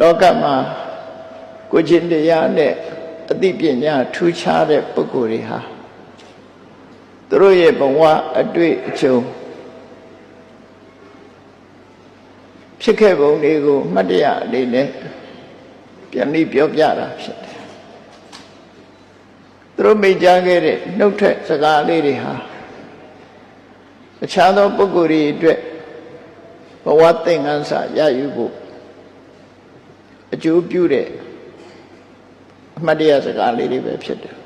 လောကမှာကိုယ်ချင်းတရားနဲ့အသိပညာထူးခြားတဲ့ပုဂ္ဂိုလ်တွေဟာသူတို့ရဲ့ဘဝအတွေ့အကြုံဖြစ်ခဲ့ပုံတွေကိုမှတ်တရအနေနဲ့ပြန်ပြီးပြောပြတာဖြစ်တယ်သူတို့မိတ်ကြားခဲ့တဲ့နှုတ်ထွက်စကားလေးတွေဟာအခြားသောပုဂ္ဂိုလ်တွေအတွက်ဘဝသင်္ကန်းစာရယူဖို့ အကျိုးပြုတဲ့အမှတ်တရစကားလေးတွေပဲဖြစ်တယ်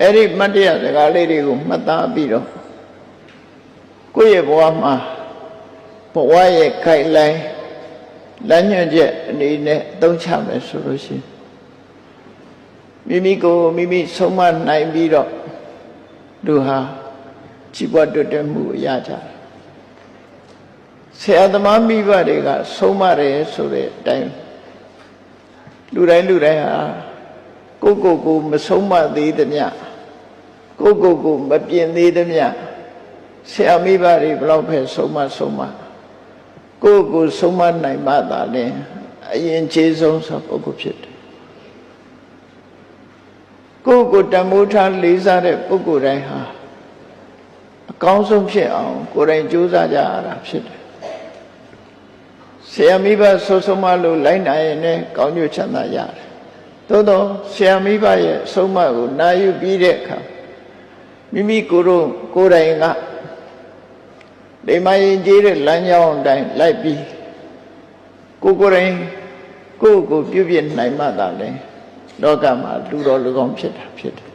အဲ့ဒီမှတ်တရစကားလေးတွေကိုမှတ်သားပြီးတော့ကိုယ့်ရဲ့ဘဝမှာဘဝရဲ့ခိုင်လိုင်းလမ်းညွှန်ချက်အနေနဲ့အသုံးချမယ်ဆိုလို့ရှိရင်မိမိကိုယ်မိမိဆုံးမနိုင်ပြီးတော့လူဟာကြီးပွားတွတ်တက်မှုရကြတယ်ဆရာသမားမိဘတွေကဆုံးမတယ်ဆိုတဲ့အတိုင်း လူတိုင်းလူတိုင်းဟာကိုယ့်ကိုယ်ကိုမဆုံးမသေးသမျှကိုယ့်ကိုယ်ကိုမပြင်သေးသမျှဆရာမိဘတွေဘလောက်ပဲဆုံးမဆုံးမကိုယ့်ကိုယ်ဆုံးမနိုင်မှသာလေအရင်ခြေဆုံးဆိုပုဂ္ဂိုလ်ဖြစ်တယ်ကိုယ့်ကိုယ်တမိုးထားလေးစားတဲ့ပုဂ္ဂိုလ်တိုင်းဟာအကောင်းဆုံးဖြစ်အောင်ကိုယ်တိုင်ကြိုးစားကြရတာဖြစ်တယ် ဆရာမိဘဆိုဆုံးမလို့လိုက်နိုင်ရင်လည်းကောင်းကျိုးချမ်းသာရတယ်သို့တော့ဆရာမိဘရဲ့အဆုံးအမကိုနာယူပြီးတဲ့အခါမိမိကိုယ်တို့ကိုယ်တိုင်ကဒီမရင်ကြီးတဲ့လမ်းကြောင်းအတိုင်းလိုက်ပြီးကိုယ်ကိုယ်တိုင်ကိုယ့်ကိုယ်ပြုပြနိုင်မှသာလေလောကမှာလူတော်လူကောင်းဖြစ်တာဖြစ်တယ်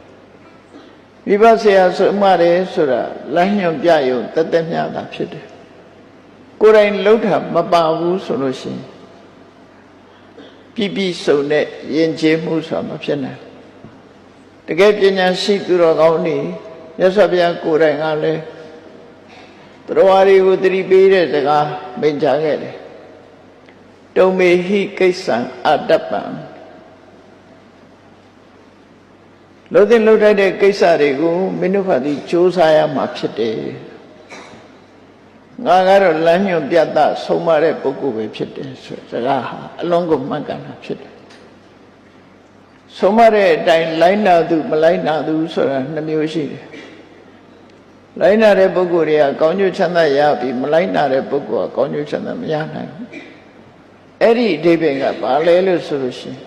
မိဘဆရာဆိုမှတယ်ဆိုတာလမ်းညွှန်ပြရုံတသက်မြတာဖြစ်တယ် ကိုယ်တိုင်လှုပ်တာမပါဘူးဆိုလို့ရှိရင်ပြပြစုံတဲ့ယဉ်ကျေးမှုဆိုတာမဖြစ်နိုင်တကယ်ပညာရှိသူတော်ကောင်းနေမြတ်စွာဘုရားကိုယ်တိုင်ကလည်းတရားတွေကိုသတိပေးတဲ့စကားမိန့်ကြားခဲ့တယ်တုံမေဟိကိစ္စံအတ္တပံလို့တဲ့လှုပ်ထိုက်တဲ့ကိစ္စတွေကိုမင်းတို့ဖာသည်စ조사ရမှာဖြစ်တယ် ငါကတော့လမ်းညွန်ပြတ်တဆုံးမတဲ့ပုဂ္ဂိုလ်ပဲဖြစ်တယ်ဆိုစကားဟာအလုံးကိုမှန်ကန်တာဖြစ်တယ်ဆုံးမတဲ့အတိုင်းလိုက်နာသူမလိုက်နာသူဆိုတာနှမျိုးရှိတယ်လိုက်နာတဲ့ပုဂ္ဂိုလ်တွေကကောင်းကျိုးချမ်းသာရပြီမလိုက်နာတဲ့ပုဂ္ဂိုလ်ကကောင်းကျိုးချမ်းသာမရနိုင်ဘူးအဲ့ဒီအဓိပ္ပာယ်ကဘာလဲလို့ဆိုလို့ရှိရင်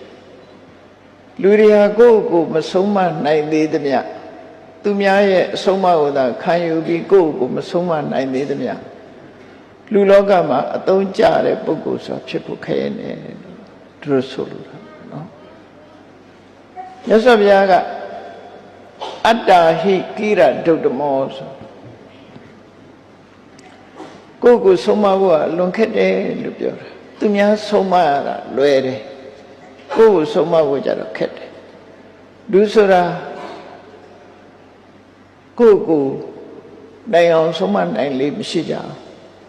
လူတွေဟာကိုယ့်ကိုယ်မဆုံးမနိုင်သေးသမျှသူများရဲ့အဆုံးအမကိုသာခံယူပြီးကိုယ့်ကိုယ်မဆုံးမနိုင်သေးသမျှ လူလောကမှာအသုံးကျတဲ့ပုဂ္ဂိုလ်ဆိုတာဖြစ်ဖို့ခက်နေတယ်သူတို့ဆိုလိုတာနော်မြတ်စွာဘုရားကအတ္တာဟိကိရဒုတ်တမောဆိုကိုယ့်ကိုယ်ဆုံးမဖို့ကလွန်ခက်တယ်လို့ပြောတာသူများဆုံးမရတာလွယ်တယ်ကိုယ့်ကိုဆုံးမဖို့ကြတော့ခက်တယ်လူဆိုတာကိုယ့်ကိုနိုင်အောင်ဆုံးမနိုင်လေမရှိကြဘူး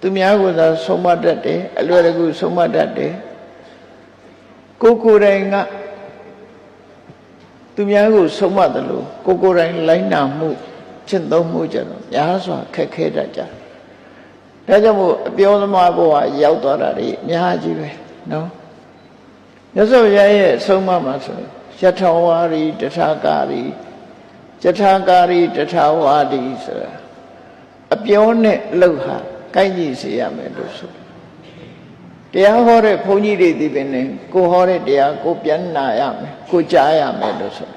သူများကသာဆုံးမတတ်တယ်အလွယ်တကူဆုံးမတတ်တယ်ကိုယ်ကိုယ်တိုင်ကသူများကိုဆုံးမတယ်လို့ကိုယ်ကိုယ်တိုင်လိုက်နာမှုကျင့်သုံးမှုကြတော့များစွာခက်ခဲတတ်ကြတယ်ဒါကြောင့်မို့အပြောသမားဘဝရောက်သွားတာတွေအများကြီးပဲနော်မြတ်စွာဘုရားရဲ့ဆုံးမမှာဆိုယထဝါရီတထာကာရီယထာကာရီတထာဝါဒီဆိုတာအပြောနဲ့အလုပ်ဟာ ကိုက်ကြည့်စေရမယ်လို့ဆိုတရားဟောတဲ့ဘုန်းကြီးတွေဒီပင်နဲ့ကိုဟောတဲ့တရားကိုပြန်နာရမယ်ကိုကြားရမယ်လို့ဆို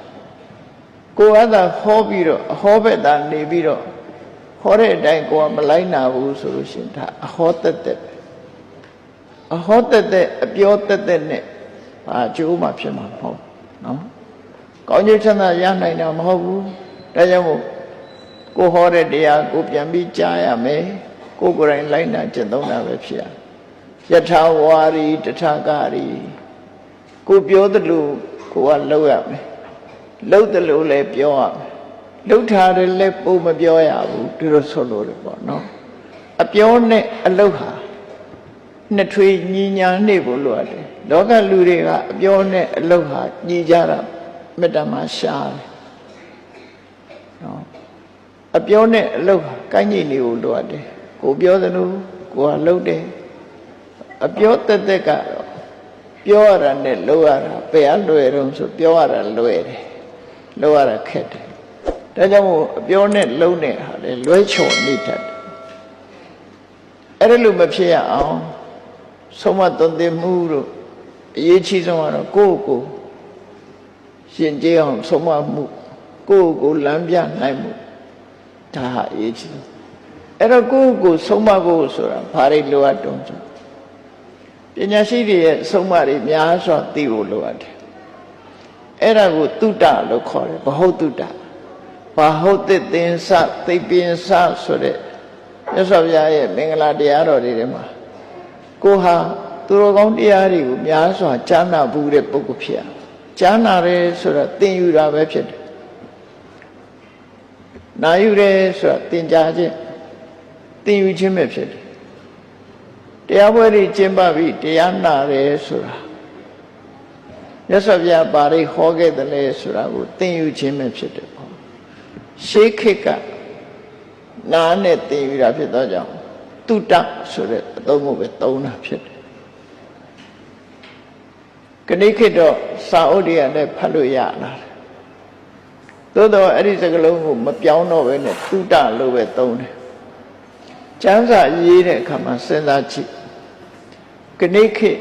ကိုကသာဟောပြီးတော့အဟောဘက်သာနေပြီးတော့ဟောတဲ့အတိုင်းကိုကမလိုက်နာဘူးဆိုလို့ရှင်ဒါအဟောတက်တက်အဟောတက်တက်အပြောတက်တက်နဲ့ဘာအကျိုးမှဖြစ်မှာမဟုတ်နော်ကောင်းကျိုးချမ်းသာရနိုင်တာမဟုတ်ဘူးဒါကြောင့်မို့ကိုဟောတဲ့တရားကိုပြန်ပြီးကြားရမယ် ကိုကိုယ်တိုင်လိုက်နာကျင့်သုံးတာပဲဖြစ်ရယထာဝါရီတထာကာရီကိုပြောသလိုကိုကလှုပ်ရမယ်လှုပ်သလိုလည်းပြောရမယ်လှုပ်ထားတယ်လည်းပုံမပြောရဘူးဒီလိုဆိုလို့တယ်ပေါ့နော်အပြောနဲ့အလှုပ်ဟာနှစ်ထွေညီညာနေဖို့လိုရတယ်လောကလူတွေကအပြောနဲ့အလှုပ်ဟာညီကြတာမေတ္တာမှာရှားတယ်နော်အပြောနဲ့အလှုပ်ဟာကိုင်းညိနေဖို့လိုရတယ် ကိုပြောသလိုကိုကလှုပ်တယ်အပြောတက်တက်ကတော့ပြောရတာနဲ့လုပ်ရတာဘယ်အလွယ်တော့ဆိုပြောရတာလွယ်တယ်လုပ်ရတာခက်တယ်ဒါကြောင့်မို့အပြောနဲ့လုံးနဲ့ဟာလေလွဲချော်နေတတ်တယ်အဲ့ဒါလို့မဖြစ်ရအောင်ဆုံးမသွန်သင်မှုတို့အရေးကြီးဆုံးကတော့ကိုယ့်ကိုယ်ရှင်ကျေးအောင်ဆုံးမမှုကိုယ့်ကိုယ်လမ်းပြနိုင်မှုဒါဟာအရေးကြီးဆုံး အဲ့တော့ကိုယ့်ကိုယ်ဆုံးမဖို့ဆိုတာဘာတွေလိုအပ်တုံးဆိုပညာရှိတွေရဲ့ဆုံးမတွေများစွာသိဖို့လိုအပ်တယ်အဲ့ဒါကိုတုတ္တလို့ခေါ်တယ်ဘဟုတ်တုတ္တဘာဟုတ်တဲ့သင်္စသိပ္ပင်္စဆိုတဲ့မြတ်စွာဘုရားရဲ့မင်္ဂလာတရားတော်တွေထဲမှာကိုဟာသူတော်ကောင်းတရားတွေကိုများစွာကြားနာဘူးတဲ့ပုဂ္ဂိုလ်ဖြစ်ရကြားနာရဲဆိုတော့သင်ယူတာပဲဖြစ်တယ်နာယူရဲဆိုတော့သင်ကြားခြင်း သင်ယူခြင်းပဲဖြစ်တယ်တရားပွဲတွေကျင့်ပပြီးတရားနာရဲဆိုတာမြတ်စွာဘုရားပါရိဟောခဲ့တယ်လေဆိုတာကိုသင်ယူခြင်းပဲဖြစ်တယ်ပေါ့ရှေးခေတ်ကနာနဲ့သင်ယူတာဖြစ်သောကြောင့်တုတ္တဆိုတဲ့အသုံးကိုပဲသုံးတာဖြစ်တယ်ကနေ့ခေတ်တော့စာအုပ်တွေကလည်းဖတ်လို့ရလာတယ်သို့တော့အဲ့ဒီစကားလုံးကိုမပြောင်းတော့ဘဲနဲ့တုတ္တလို့ပဲသုံးတယ် ကျမ်းစာရေးတဲ့အခါမှာစဉ်းစားကြည့်ကနေ့ခေတ်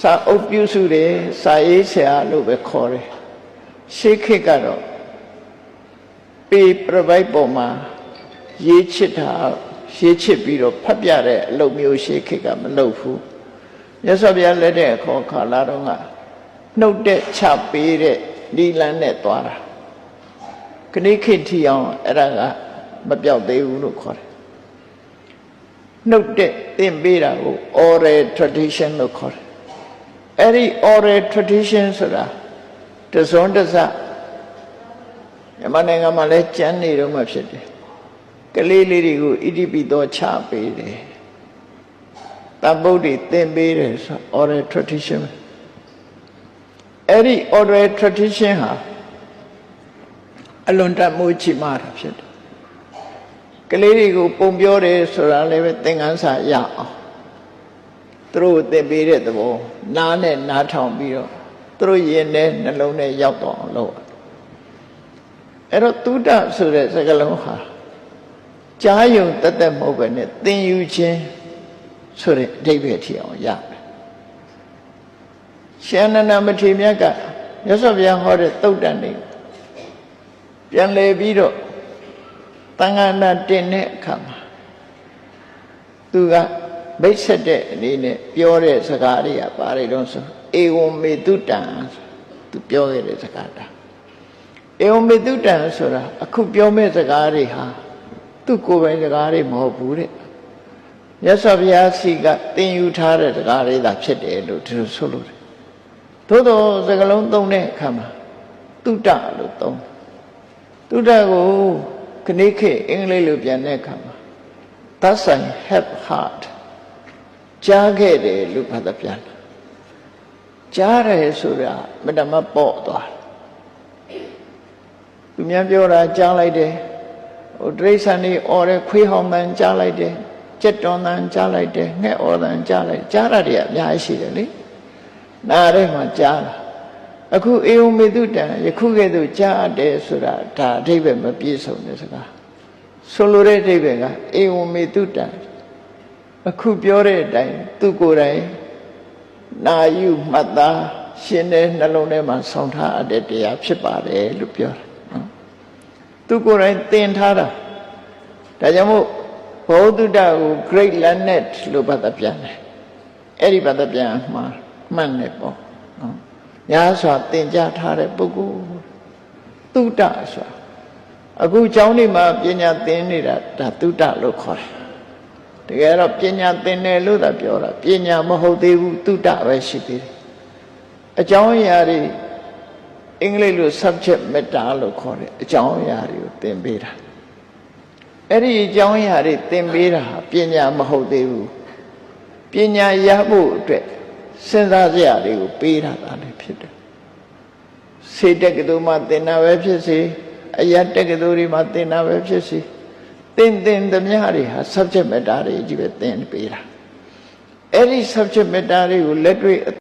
စာအုပ်ပြုစုတယ်စာရေးဆရာလို့ပဲခေါ်တယ်ရှေးခေတ်ကတော့ပေပြပိုက်ပေါ်မှာရေးချစ်တာရေးချစ်ပြီးတော့ဖတ်ပြတဲ့အလုပ်မျိုးရှေးခေတ်ကမလုပ်ဘူးမြတ်စွာဘုရားလက်တဲ့ခေါ်ခါလာတော့ကနှုတ်တဲ့ချပေးတဲ့ဒီလန်းနဲ့သွားတာခဏိခေတ်ထီအောင်အဲ့ဒါကမပြောက်သေးဘူးလို့ခေါ်တယ် နှုတ်တဲ့သင်ပေးတာကို oral tradition လို့ခေါ်တယ်အဲ့ဒီ oral tradition ဆိုတာတစုံတစမြန်မာနိုင်ငံမှာလည်းကျမ်းနေတော့မှဖြစ်တယ်ကလေးလေးတွေကိုဣတိပိသောချပေးတယ်တန်ပုတ်တွေသင်ပေးတယ်ဆို oral tradition အဲ့ဒီ oral tradition ဟာအလွန်တမိုးချီမာတာဖြစ်တယ် ကလေးတွေကိုပုံပြောတယ်ဆိုတာလည်းပဲသင်္ကန်းစာရအောင်သူတို့သင်ပေးတဲ့သဘောနားနဲ့နားထောင်ပြီးတော့သူတို့ရင်ထဲနှလုံးထဲရောက်တော့အောင်လုပ်အဲ့တော့သုဒ္ဓဆိုတဲ့စကားလုံးဟာကြားယုံတသက်မဟုတ်ပဲနဲ့သင်ယူခြင်းဆိုတဲ့အဓိပ္ပာယ်ထီအောင်ရမယ်ရှင်နန္ဒမထေရမြတ်ကမြတ်စွာဘုရားဟောတဲ့သုတ်တန်တွေပြန်လေပြီးတော့ တန်ခါနာတင်တဲ့အခါမှာသူကဗိတ်ဆက်တဲ့အနေနဲ့ပြောတဲ့စကားတွေကပါတယ်တော့ဆိုဧဝံမေတုတံသူပြောခဲ့တဲ့စကားတာဧဝံမေတုတံဆိုတာအခုပြောမဲ့စကားတွေဟာသူ့ကိုယ်ပိုင်စကားတွေမဟုတ်ဘူးတဲ့မြတ်စွာဘုရားစီကသင်ယူထားတဲ့စကားတွေသာဖြစ်တယ်လို့ဒီလိုဆိုလို့တယ်သို့တော့စကားလုံးသုံးတဲ့အခါမှာတုတ္တလို့သုံးတုတ္တကို ခဏိခေအင်္ဂလိပ်လိုပြန်တဲ့အခါမှာ thus i have heard ကြားခဲ့တယ်လို့ဘာသာပြန်တာကြားတယ်ဆိုတာမတမပေါ့သွားတယ်သူများပြောတာကြားလိုက်တယ်ဟိုတိရစ္ဆာန်တွေអော်တယ်ခွေးဟောင်းတန်ကြားလိုက်တယ်ကြက်တွန်တန်ကြားလိုက်တယ်ငှက်អော်တန်ကြားလိုက်ကြားရတဲ့အများကြီးရှိတယ်လေနားထဲမှာကြားတာ အခုအေဝမေတုတံယခုကဲ့သို့ကြားအပ်တယ်ဆိုတာဒါအဓိပ္ပာယ်မပြည့်စုံတဲ့စကားဆိုလိုတဲ့အဓိပ္ပာယ်ကအေဝမေတုတံအခုပြောတဲ့အတိုင်းသူကိုယ်တိုင်နာယူမှတ်သားရှင်တဲ့နှလုံးထဲမှာဆောင်းထားအပ်တဲ့တရားဖြစ်ပါတယ်လို့ပြောတယ်နော်သူကိုယ်တိုင်သင်ထားတာဒါကြောင့်မို့ဘောဓုတ္တကို great lanet လို့ဘာသာပြန်တယ်အဲ့ဒီဘာသာပြန်မှာမှန်တယ်ပေါ့နော် ညာစွာသင်ကြားထားတဲ့ပုဂ္ဂိုလ်သုတ္တဆိုတာအခုကျောင်းနေမှာပညာသင်နေတာဒါသုတ္တလို့ခေါ်တယ်တကယ်တော့ပညာသင်တယ်လို့သာပြောတာပညာမဟုတ်သေးဘူးသုတ္တပဲရှိသေးတယ်အကြောင်းအရာတွေအင်္ဂလိပ်လို subject matter လို့ခေါ်တယ်အကြောင်းအရာတွေကိုသင်ပေးတာအဲ့ဒီအကြောင်းအရာတွေသင်ပေးတာပညာမဟုတ်သေးဘူးပညာရဖို့အတွက် စဉ်းစားစရာတွေကိုပေးတာလည်းဖြစ်တယ်စေတက်ကတူမှသင်တာပဲဖြစ်စေအယတက်ကတူတွေမှသင်တာပဲဖြစ်စေသင်သင်သမျှတွေဟာ subject matter တွေကြီးပဲသင်ပေးတာအဲ့ဒီ subject matter တွေကိုလက်တွေ့